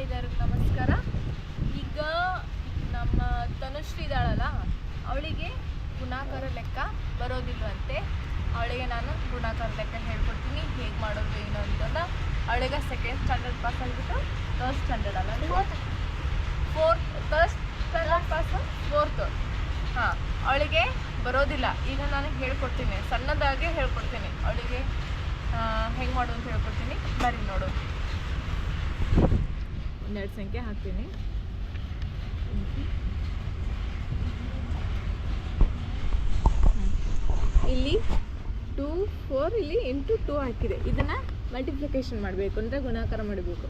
ಎಲ್ಲರಿಗೂ ನಮಸ್ಕಾರ. ಈಗ ನಮ್ಮ ತನುಶ್ರೀ ಇದ್ದಾಳಲ್ಲ ಅವಳಿಗೆ ಗುಣಾಕಾರ ಲೆಕ್ಕ ಬರೋದಿಲ್ವಂತೆ. ಅವಳಿಗೆ ನಾನು ಗುಣಾಕಾರ ಲೆಕ್ಕ ಹೇಳ್ಕೊಡ್ತೀನಿ ಹೇಗೆ ಮಾಡೋದು ಏನು ಅಂತಂದ ಅವಳಿಗೆ ಸೆಕೆಂಡ್ ಸ್ಟ್ಯಾಂಡರ್ಡ್ ಪಾಸ್ ಆಗಿಬಿಟ್ಟು ಥರ್ಡ್ ಸ್ಟ್ಯಾಂಡರ್ಡ್ ಅಲ್ಲ. Fourth third standard pass fourth ಹಾಂ ಅವಳಿಗೆ ಬರೋದಿಲ್ಲ. ಈಗ ನಾನು ಹೇಳ್ಕೊಡ್ತೀನಿ ಸಣ್ಣದಾಗೆ ಹೇಳ್ಕೊಡ್ತೀನಿ. ಅವಳಿಗೆ ಹೆಂಗೆ ಮಾಡೋದು ಅಂತ ಹೇಳ್ಕೊಡ್ತೀನಿ. ಬರೀ ನೋಡು. ಒಂದೆರಡು ಸಂಖ್ಯೆ ಹಾಕ್ತೀನಿ. ಇಲ್ಲಿ ಟೂ ಫೋರ್ ಇಲ್ಲಿ ಇಂಟು ಟೂ ಹಾಕಿದೆ. ಇದನ್ನು ಮಲ್ಟಿಪ್ಲಿಕೇಶನ್ ಮಾಡಬೇಕು ಅಂದರೆ ಗುಣಾಕಾರ ಮಾಡಬೇಕು.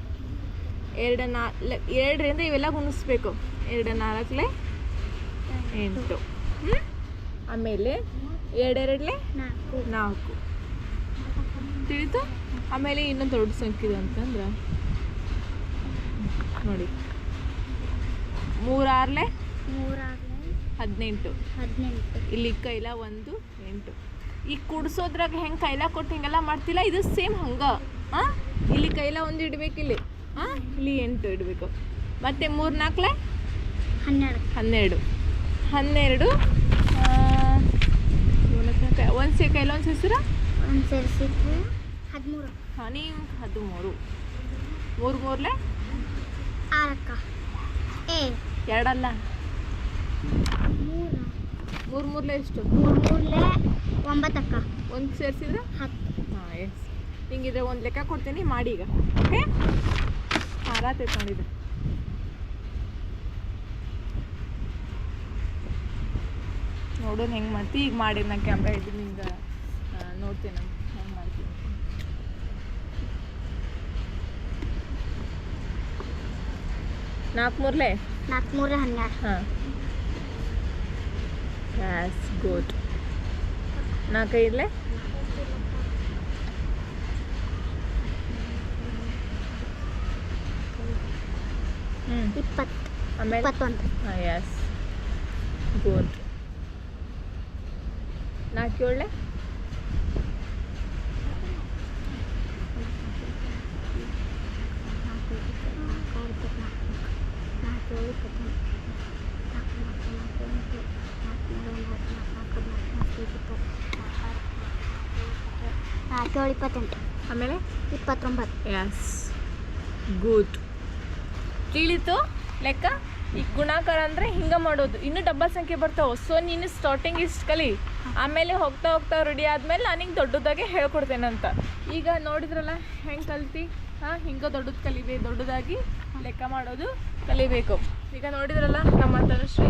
ಎರಡು ನಾಲ್ಕು ಎರಡರಿಂದ ಇವೆಲ್ಲ ಗುಣಿಸ್ಬೇಕು. ಎರಡು ನಾಲ್ಕಲೆ ಎಂಟು? ಆಮೇಲೆ ಎರಡೆರಡಲೆ ನಾಲ್ಕು. ತಿಳಿತು? ಆಮೇಲೆ ಇನ್ನೊಂದು ದೊಡ್ಡ ಸಂಖ್ಯೆ ಅಂತಂದ್ರೆ ನೋಡಿ. ಮೂರಾರ್ಲೆ? ಹದಿನೆಂಟು. ಹದಿನೆಂಟು. ಇಲ್ಲಿ ಕೈಲ ಒಂದು ಎಂಟು. ಈಗ ಕುಡ್ಸೋದ್ರಾಗ ಹೆಂಗೆ ಕೈಲ ಕೊಟ್ಟು ಹಿಂಗೆಲ್ಲ ಮಾಡ್ತಿಲ್ಲ ಇದು ಸೇಮ್ ಹಂಗೆ. ಹಾಂ ಇಲ್ಲಿ ಕೈಲ ಒಂದು ಇಡ್ಬೇಕು ಇಲ್ಲಿ. ಹಾಂ ಇಲ್ಲಿ ಎಂಟು ಇಡಬೇಕು. ಮತ್ತು ಮೂರು ನಾಲ್ಕಲೆ ಹನ್ನೆರಡು. ಹನ್ನೆರಡು ಹನ್ನೆರಡು ಒಂದು ಸೇ ಕೈಲ ಒಂದು ಸೇರಿಸಿದ್ರೆ ಹದಿಮೂರು. ಹನಿ ಹದಿಮೂರು. ಮೂರು ಮೂರಲೆ? ಆರಕ್ಕ. ಏ. ಎರಡಲ್ಲ. ಮೂರು. ಮೂರು ಮೂರಲೆ ಎಷ್ಟು? ಮೂರು ಮೂರಲೆ ಒಂಬತ್ತಕ್ಕ. ಒಂದು ಸೇರಿಸಿದ್ರೆ? ಹತ್ತು. ಹಾಂ ಎಸ್. ಹಿಂಗಿದ್ರೆ ಒಂದು ಲೆಕ್ಕ ಕೊಡ್ತೀನಿ ಮಾಡಿ ಈಗ ಓಕೆ? ಹಾಂ ರಾತ್ರಿ ನೋಡಿದ್ದು ನೋಡೋಣ ಹೆಂಗೆ ಮಾಡ್ತಿ? ಈಗ ಮಾಡಿ ನಾನು ಕ್ಯಾಮ್ರಾ ಇದ್ದೀನಿ ಹಿಂಗೆ ನೋಡ್ತೀನಿ ನಾನು ಹೆಂಗೆ ಮಾಡ್ತೀನಿ ನಾಲ್ಕು ಮೂರಲೆ ನಾಲ್ಕು ಮೂರಲೆ ಹನ್ನೆರಡು. ಹಾಂ. ಯಾಸ್ ಗುಡ್ ನಾಲ್ಕೈದಲೆ? ಹ್ಞೂ ಇಪ್ಪತ್ತು. ಆಮೇಲೆ? ಇಪ್ಪತ್ತೊಂದು. ಹಾಂ ಎಸ್ ಗುಡ್ ನಾಲ್ಕು ನಾಲ್ಕು ಇಪ್ಪತ್ನಾಲ್ಕು ನಾಲ್ಕು ಏಳು ಇಪ್ಪತ್ನಾಲ್ಕು ನಾಲ್ಕು ನಾಲ್ಕು ನಾಲ್ಕು ಎಂಟು ನಾಲ್ಕು ಮೂರು ಒಂಬತ್ತು ನಾಲ್ಕು ನಾಲ್ಕು ಇಪ್ಪತ್ತು ನಾಲ್ಕು ಏಳು ಇಪ್ಪತ್ತೆಂಟು. ಆಮೇಲೆ? ಇಪ್ಪತ್ತೊಂಬತ್ತು. ಎಸ್ ಗುಡ್ ತಿಳಿತು. ಲೆಕ್ಕ? ಈ ಗುಣಾಕಾರ ಅಂದರೆ ಹಿಂಗೆ ಮಾಡೋದು. ಇನ್ನೂ ಡಬ್ಬಲ್ ಸಂಖ್ಯೆ ಬರ್ತಾವೆ? ಸೊ ನೀನು ಸ್ಟಾರ್ಟಿಂಗ್ ಇಷ್ಟು ಕಲಿ. ಆಮೇಲೆ ಹೋಗ್ತಾ ಹೋಗ್ತಾ ರೆಡಿ ಆದಮೇಲೆ ನನಗೆ ದೊಡ್ಡದಾಗೆ ಹೇಳ್ಕೊಡ್ತೇನಂತ. ಈಗ ನೋಡಿದ್ರಲ್ಲ ಹೆಂಗೆ ಕಲ್ತಿ? ಹಾಂ ಹಿಂಗೆ ದೊಡ್ಡದು ಕಲಿಬೇಕು ದೊಡ್ಡದಾಗಿ ಲೆಕ್ಕ ಮಾಡೋದು ಕಲಿಬೇಕು. ಈಗ ನೋಡಿದ್ರಲ್ಲ ನಮ್ಮ ತನುಶ್ರೀ